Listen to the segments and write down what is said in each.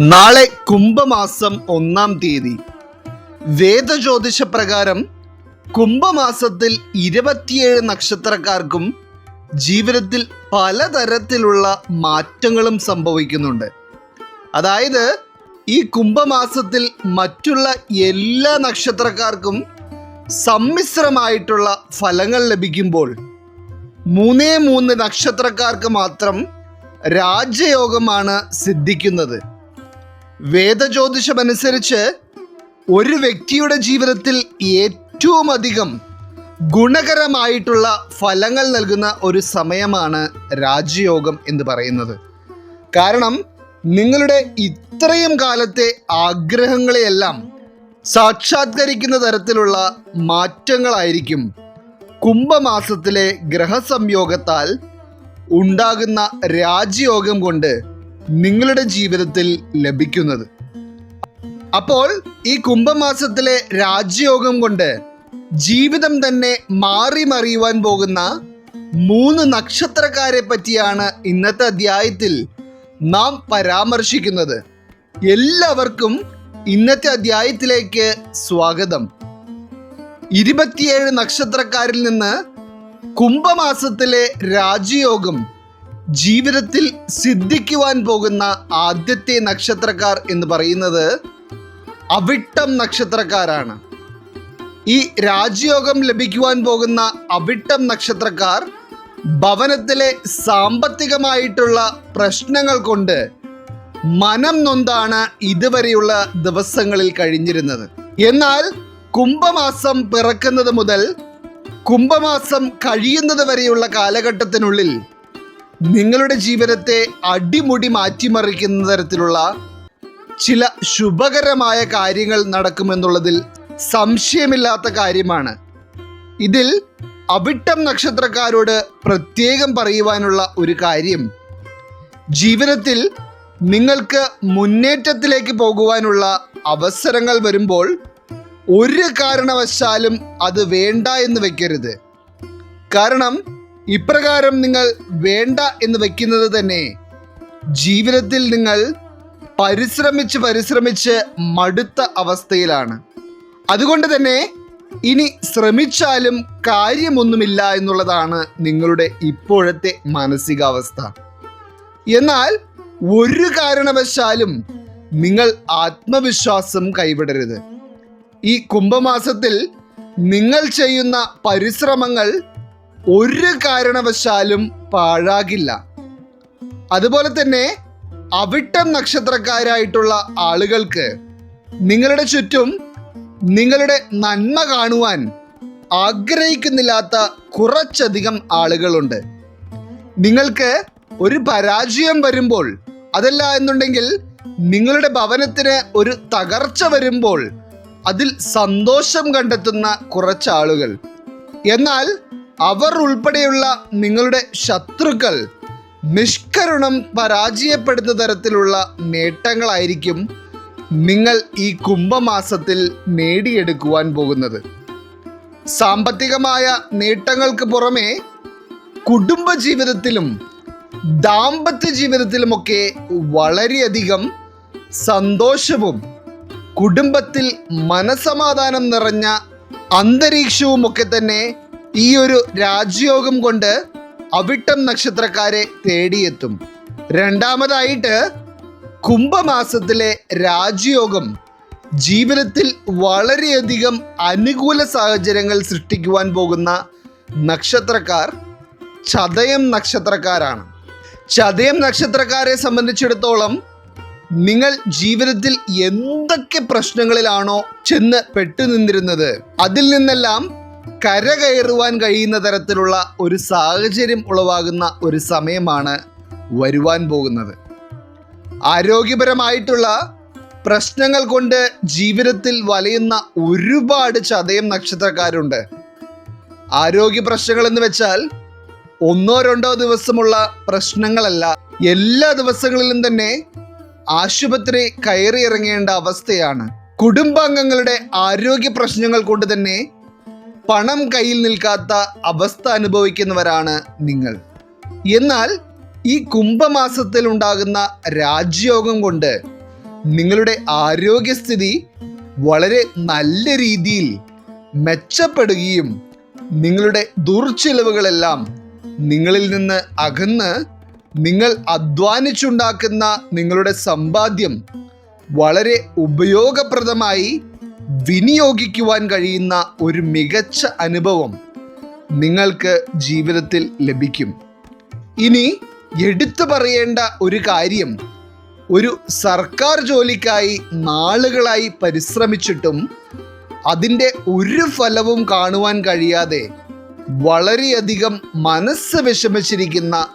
നാളെ കുംഭമാസം ഒന്നാം തീയതി. വേദജ്യോതിഷ പ്രകാരം കുംഭമാസത്തിൽ ഇരുപത്തിയേഴ് നക്ഷത്രക്കാർക്കും ജീവിതത്തിൽ പലതരത്തിലുള്ള മാറ്റങ്ങളും സംഭവിക്കുന്നുണ്ട്. അതായത് ഈ കുംഭമാസത്തിൽ മറ്റുള്ള എല്ലാ നക്ഷത്രക്കാർക്കും സമ്മിശ്രമായിട്ടുള്ള ഫലങ്ങൾ ലഭിക്കുമ്പോൾ മൂന്നേ മൂന്ന് നക്ഷത്രക്കാർക്ക് മാത്രം രാജയോഗമാണ് സിദ്ധിക്കുന്നത്. വേദജ്യോതിഷമനുസരിച്ച് ഒരു വ്യക്തിയുടെ ജീവിതത്തിൽ ഏറ്റവും അധികം ഗുണകരമായിട്ടുള്ള ഫലങ്ങൾ നൽകുന്ന ഒരു സമയമാണ് രാജയോഗം എന്ന് പറയുന്നത്. കാരണം നിങ്ങളുടെ ഇത്രയും കാലത്തെ ആഗ്രഹങ്ങളെയെല്ലാം സാക്ഷാത്കരിക്കുന്ന തരത്തിലുള്ള മാറ്റങ്ങളായിരിക്കും കുംഭമാസത്തിലെ ഗ്രഹസംയോഗത്താൽ ഉണ്ടാകുന്ന രാജയോഗം കൊണ്ട് നിങ്ങളുടെ ജീവിതത്തിൽ ലഭിക്കുന്നത്. അപ്പോൾ ഈ കുംഭമാസത്തിലെ രാജ്യയോഗം കൊണ്ട് ജീവിതം തന്നെ മാറി മറിയുവാൻ പോകുന്ന മൂന്ന് നക്ഷത്രക്കാരെ പറ്റിയാണ് ഇന്നത്തെ അധ്യായത്തിൽ നാം പരാമർശിക്കുന്നത്. എല്ലാവർക്കും ഇന്നത്തെ അധ്യായത്തിലേക്ക് സ്വാഗതം. ഇരുപത്തിയേഴ് നക്ഷത്രക്കാരിൽ നിന്ന് കുംഭമാസത്തിലെ രാജയോഗം ജീവിതത്തിൽ സിദ്ധിക്കുവാൻ പോകുന്ന ആദ്യത്തെ നക്ഷത്രക്കാർ എന്ന് പറയുന്നത് അവിട്ടം നക്ഷത്രക്കാരാണ്. ഈ രാജയോഗം ലഭിക്കുവാൻ പോകുന്ന അവിട്ടം നക്ഷത്രക്കാർ ഭവനത്തിലെ സാമ്പത്തികമായിട്ടുള്ള പ്രശ്നങ്ങൾ കൊണ്ട് മനം നൊന്താണ് ഇതുവരെയുള്ള ദിവസങ്ങളിൽ കഴിഞ്ഞിരുന്നത്. എന്നാൽ കുംഭമാസം പിറക്കുന്നത് മുതൽ കുംഭമാസം കഴിയുന്നത് വരെയുള്ള കാലഘട്ടത്തിനുള്ളിൽ നിങ്ങളുടെ ജീവിതത്തെ അടിമുടി മാറ്റിമറിക്കുന്ന തരത്തിലുള്ള ചില ശുഭകരമായ കാര്യങ്ങൾ നടക്കുമെന്നുള്ളതിൽ സംശയമില്ലാത്ത കാര്യമാണ്. ഇതിൽ അവിട്ടം നക്ഷത്രക്കാരോട് പ്രത്യേകം പറയുവാനുള്ള ഒരു കാര്യം ജീവിതത്തിൽ നിങ്ങൾക്ക് മുന്നേറ്റത്തിലേക്ക് പോകുവാനുള്ള അവസരങ്ങൾ വരുമ്പോൾ ഒരു കാരണവശാലും അത് വേണ്ട എന്ന് വെക്കരുത്. കാരണം ഇപ്രകാരം നിങ്ങൾ വേണ്ട എന്ന് വെക്കുന്നത് തന്നെ. ജീവിതത്തിൽ നിങ്ങൾ പരിശ്രമിച്ച് പരിശ്രമിച്ച് മടുത്ത അവസ്ഥയിലാണ്. അതുകൊണ്ട് തന്നെ ഇനി ശ്രമിച്ചാലും കാര്യമൊന്നുമില്ല എന്നുള്ളതാണ് നിങ്ങളുടെ ഇപ്പോഴത്തെ മാനസികാവസ്ഥ. എന്നാൽ ഒരു കാരണവശാലും നിങ്ങൾ ആത്മവിശ്വാസം കൈവിടരുത്. ഈ കുംഭമാസത്തിൽ നിങ്ങൾ ചെയ്യുന്ന പരിശ്രമങ്ങൾ ഒരു കാരണവശാലും പാഴാകില്ല. അതുപോലെ തന്നെ അവിട്ടം നക്ഷത്രക്കാരായിട്ടുള്ള ആളുകൾക്ക് നിങ്ങളുടെ ചുറ്റും നിങ്ങളുടെ നന്മ കാണുവാൻ ആഗ്രഹിക്കുന്നില്ലാത്ത കുറച്ചധികം ആളുകളുണ്ട്. നിങ്ങൾക്ക് ഒരു പരാജയം വരുമ്പോൾ അതല്ല എന്നുണ്ടെങ്കിൽ നിങ്ങളുടെ ഭവനത്തിന് ഒരു തകർച്ച വരുമ്പോൾ അതിൽ സന്തോഷം കണ്ടെത്തുന്ന കുറച്ചാളുകൾ. എന്നാൽ അവർ ഉൾപ്പെടെയുള്ള നിങ്ങളുടെ ശത്രുക്കൾ നിഷ്കരുണം പരാജയപ്പെടുന്ന തരത്തിലുള്ള നേട്ടങ്ങളായിരിക്കും നിങ്ങൾ ഈ കുംഭമാസത്തിൽ നേടിയെടുക്കുവാൻ പോകുന്നത്. സാമ്പത്തികമായ നേട്ടങ്ങൾക്ക് പുറമെ കുടുംബജീവിതത്തിലും ദാമ്പത്യ ജീവിതത്തിലുമൊക്കെ വളരെയധികം സന്തോഷവും കുടുംബത്തിൽ മനസമാധാനം നിറഞ്ഞ അന്തരീക്ഷവും ഒക്കെ തന്നെ ഈ ഒരു രാജയോഗം കൊണ്ട് അവിട്ടം നക്ഷത്രക്കാരെ തേടിയെത്തും. രണ്ടാമതായിട്ട് കുംഭമാസത്തിലെ രാജയോഗം ജീവിതത്തിൽ വളരെയധികം അനുകൂല സാഹചര്യങ്ങൾ സൃഷ്ടിക്കുവാൻ പോകുന്ന നക്ഷത്രക്കാർ ചതയം നക്ഷത്രക്കാരാണ്. ചതയം നക്ഷത്രക്കാരെ സംബന്ധിച്ചിടത്തോളം നിങ്ങൾ ജീവിതത്തിൽ എന്തൊക്കെ പ്രശ്നങ്ങളിലാണോ ചെന്ന് പെട്ടുനിന്നിരുന്നത് അതിൽ നിന്നെല്ലാം കരകയറുവാൻ കഴിയുന്ന തരത്തിലുള്ള ഒരു സാഹചര്യം ഉളവാകുന്ന ഒരു സമയമാണ് വരുവാൻ പോകുന്നത്. ആരോഗ്യപരമായിട്ടുള്ള പ്രശ്നങ്ങൾ കൊണ്ട് ജീവിതത്തിൽ വലയുന്ന ഒരുപാട് ചതയം നക്ഷത്രക്കാരുണ്ട്. ആരോഗ്യ പ്രശ്നങ്ങൾ എന്ന് വെച്ചാൽ ഒന്നോ രണ്ടോ ദിവസമുള്ള പ്രശ്നങ്ങളല്ല. എല്ലാ ദിവസങ്ങളിലും തന്നെ ആശുപത്രി കയറി ഇറങ്ങേണ്ട അവസ്ഥയാണ്. കുടുംബാംഗങ്ങളുടെ ആരോഗ്യ പ്രശ്നങ്ങൾ കൊണ്ട് തന്നെ പണം കയ്യിൽ നിൽക്കാത്ത അവസ്ഥ അനുഭവിക്കുന്നവരാണ് നിങ്ങൾ. എന്നാൽ ഈ കുംഭമാസത്തിൽ ഉണ്ടാകുന്ന രാജ്യോഗം കൊണ്ട് നിങ്ങളുടെ ആരോഗ്യസ്ഥിതി വളരെ നല്ല രീതിയിൽ മെച്ചപ്പെടുകയും നിങ്ങളുടെ ദുർച്ചിലവുകളെല്ലാം നിങ്ങളിൽ നിന്ന് അകന്ന് നിങ്ങൾ അധ്വാനിച്ചുണ്ടാക്കുന്ന നിങ്ങളുടെ സമ്പാദ്യം വളരെ ഉപയോഗപ്രദമായി വിനിയോഗിക്കുവാൻ കഴിയുന്ന ഒരു മികച്ച അനുഭവം നിങ്ങൾക്ക് ജീവിതത്തിൽ ലഭിക്കും. ഇനി എടുത്തു പറയേണ്ട ഒരു കാര്യം ഒരു സർക്കാർ ജോലിക്കായി നാളുകളായി പരിശ്രമിച്ചിട്ടും അതിന്റെ ഒരു ഫലവും കാണുവാൻ കഴിയാതെ വളരെയധികം മനസ്സ് വിഷമിച്ചിരിക്കുന്ന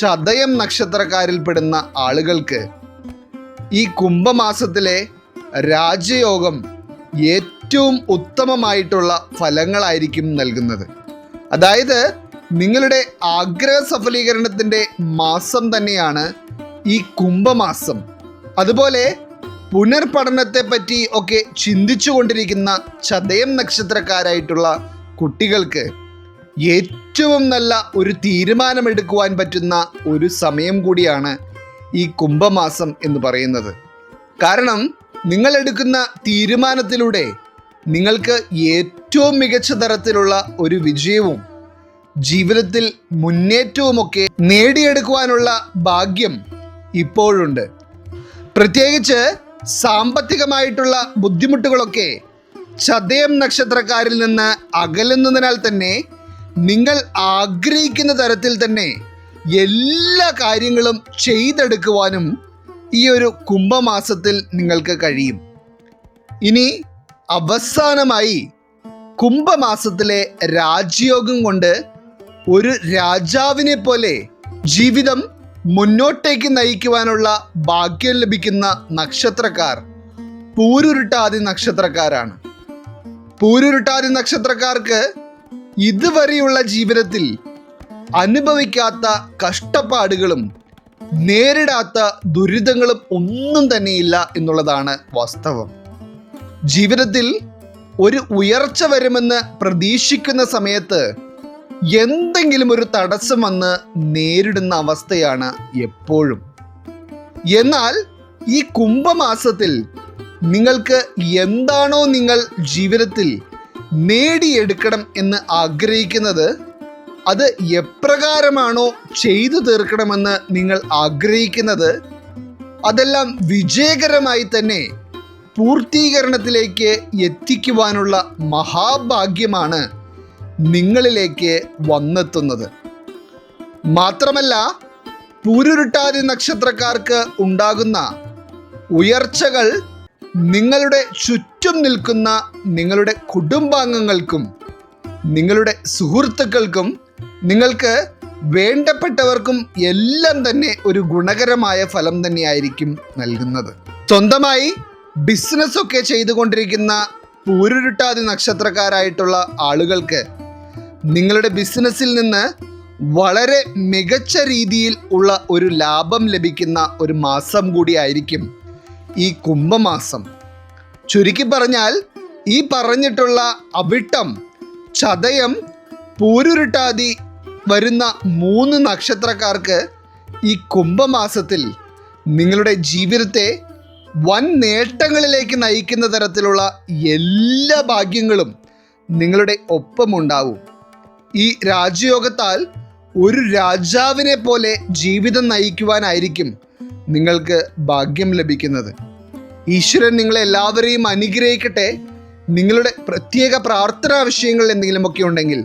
ചതയം നക്ഷത്രക്കാരിൽപ്പെടുന്ന ആളുകൾക്ക് ഈ കുംഭമാസത്തിലെ രാജയോഗം ഏറ്റവും ഉത്തമമായിട്ടുള്ള ഫലങ്ങളായിരിക്കും നൽകുന്നത്. അതായത് നിങ്ങളുടെ ആഗ്രഹ സഫലീകരണത്തിന്റെ മാസം തന്നെയാണ് ഈ കുംഭമാസം. അതുപോലെ പുനർപഠനത്തെ പറ്റി ഒക്കെ ചിന്തിച്ചു കൊണ്ടിരിക്കുന്ന ചതയം നക്ഷത്രക്കാരായിട്ടുള്ള കുട്ടികൾക്ക് ഏറ്റവും നല്ല ഒരു തീരുമാനമെടുക്കുവാൻ പറ്റുന്ന ഒരു സമയം കൂടിയാണ് ഈ കുംഭമാസം എന്ന് പറയുന്നത്. കാരണം നിങ്ങൾ എടുക്കുന്ന തീരുമാനത്തിലൂടെ നിങ്ങൾക്ക് ഏറ്റവും മികച്ച തരത്തിലുള്ള ഒരു വിജയവും ജീവിതത്തിൽ മുന്നേറ്റവുമൊക്കെ നേടിയെടുക്കുവാനുള്ള ഭാഗ്യം ഇപ്പോഴുണ്ട്. പ്രത്യേകിച്ച് സാമ്പത്തികമായിട്ടുള്ള ബുദ്ധിമുട്ടുകളൊക്കെ ചതയം നക്ഷത്രക്കാരിൽ നിന്ന് അകലുന്നതിനാൽ തന്നെ നിങ്ങൾ ആഗ്രഹിക്കുന്ന തരത്തിൽ തന്നെ എല്ലാ കാര്യങ്ങളും ചെയ്തെടുക്കുവാനും ഈ ഒരു കുംഭമാസത്തിൽ നിങ്ങൾക്ക് കഴിയും. ഇനി അവസാനമായി കുംഭമാസത്തിലെ രാജയോഗം കൊണ്ട് ഒരു രാജാവിനെ പോലെ ജീവിതം മുന്നോട്ടേക്ക് നയിക്കുവാനുള്ള ഭാഗ്യം ലഭിക്കുന്ന നക്ഷത്രക്കാർ പൂരുരുട്ടാതി നക്ഷത്രക്കാരാണ്. പൂരുരുട്ടാതി നക്ഷത്രക്കാർക്ക് ഇതുവരെയുള്ള ജീവിതത്തിൽ അനുഭവിക്കാത്ത കഷ്ടപ്പാടുകളും നേരിടാത്ത ദുരിതങ്ങളും ഒന്നും തന്നെയില്ല എന്നുള്ളതാണ് വാസ്തവം. ജീവിതത്തിൽ ഒരു ഉയർച്ച വരുമെന്ന് പ്രതീക്ഷിക്കുന്ന സമയത്ത് എന്തെങ്കിലും ഒരു തടസ്സം വന്ന് നേരിടുന്ന അവസ്ഥയാണ് എപ്പോഴും. എന്നാൽ ഈ കുംഭമാസത്തിൽ നിങ്ങൾക്ക് എന്താണോ നിങ്ങൾ ജീവിതത്തിൽ നേടിയെടുക്കണം എന്ന് ആഗ്രഹിക്കുന്നത് അത് എപ്രകാരമാണോ ചെയ്തു തീർക്കണമെന്ന് നിങ്ങൾ ആഗ്രഹിക്കുന്നത്? അതെല്ലാം വിജയകരമായി തന്നെ പൂർത്തീകരണത്തിലേക്ക് എത്തിക്കുവാനുള്ള മഹാഭാഗ്യമാണ് നിങ്ങളിലേക്ക് വന്നെത്തുന്നത്. മാത്രമല്ല പൂരുരുട്ടാതി നക്ഷത്രക്കാർക്ക് ഉണ്ടാകുന്ന ഉയർച്ചകൾ നിങ്ങളുടെ ചുറ്റും നിൽക്കുന്ന നിങ്ങളുടെ കുടുംബാംഗങ്ങൾക്കും നിങ്ങളുടെ സുഹൃത്തുക്കൾക്കും നിങ്ങൾക്ക് വേണ്ടപ്പെട്ടവർക്കും എല്ലാം തന്നെ ഒരു ഗുണകരമായ ഫലം തന്നെയായിരിക്കും നൽകുന്നത്. സ്വന്തമായി ബിസിനസ്സൊക്കെ ചെയ്തുകൊണ്ടിരിക്കുന്ന പൂരുരുട്ടാതി നക്ഷത്രക്കാരായിട്ടുള്ള ആളുകൾക്ക് നിങ്ങളുടെ ബിസിനസ്സിൽ നിന്ന് വളരെ മികച്ച രീതിയിൽ ഉള്ള ഒരു ലാഭം ലഭിക്കുന്ന ഒരു മാസം കൂടിയായിരിക്കും ഈ കുംഭമാസം. ചുരുക്കി പറഞ്ഞാൽ ഈ പറഞ്ഞിട്ടുള്ള അവിട്ടം ചതയം പൂരുരുട്ടാതി വരുന്ന മൂന്ന് നക്ഷത്രക്കാർക്ക് ഈ കുംഭമാസത്തിൽ നിങ്ങളുടെ ജീവിതത്തെ വൻ നേട്ടങ്ങളിലേക്ക് നയിക്കുന്ന തരത്തിലുള്ള എല്ലാ ഭാഗ്യങ്ങളും നിങ്ങളുടെ ഒപ്പമുണ്ടാവും. ഈ രാജയോഗത്താൽ ഒരു രാജാവിനെ പോലെ ജീവിതം നയിക്കുവാനായിരിക്കും നിങ്ങൾക്ക് ഭാഗ്യം ലഭിക്കുന്നത്. ഈശ്വരൻ നിങ്ങളെല്ലാവരെയും അനുഗ്രഹിക്കട്ടെ. നിങ്ങളുടെ പ്രത്യേക പ്രാർത്ഥനാ വിഷയങ്ങൾ എന്തെങ്കിലുമൊക്കെ ഉണ്ടെങ്കിൽ